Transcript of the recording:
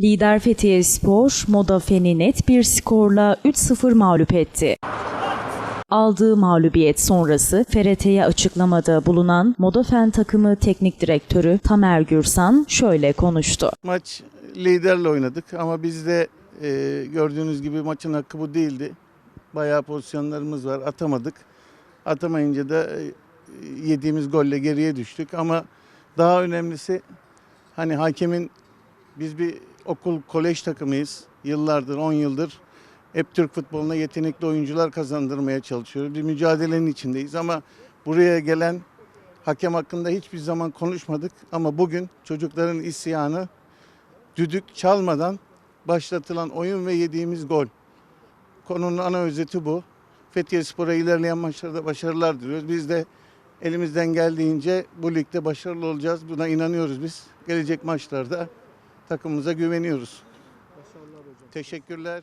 Lider Fethiye Spor, Moda Fen'i net bir skorla 3-0 mağlup etti. Aldığı mağlubiyet sonrası FRT'ye açıklamada bulunan Modafen takımı teknik direktörü Tamer Gürsan şöyle konuştu. Maç liderle oynadık ama biz de e, gördüğünüz gibi maçın hakkı bu değildi. Bayağı pozisyonlarımız var atamadık. Atamayınca da e, yediğimiz golle geriye düştük ama daha önemlisi hani hakemin biz bir okul kolej takımıyız. Yıllardır 10 yıldır hep Türk futboluna yetenekli oyuncular kazandırmaya çalışıyoruz. Bir mücadelenin içindeyiz ama buraya gelen hakem hakkında hiçbir zaman konuşmadık ama bugün çocukların isyanı düdük çalmadan başlatılan oyun ve yediğimiz gol. Konunun ana özeti bu. Fethiye Spor'a ilerleyen maçlarda başarılar diliyoruz. Biz de elimizden geldiğince bu ligde başarılı olacağız. Buna inanıyoruz biz. Gelecek maçlarda takımımıza güveniyoruz. Teşekkürler.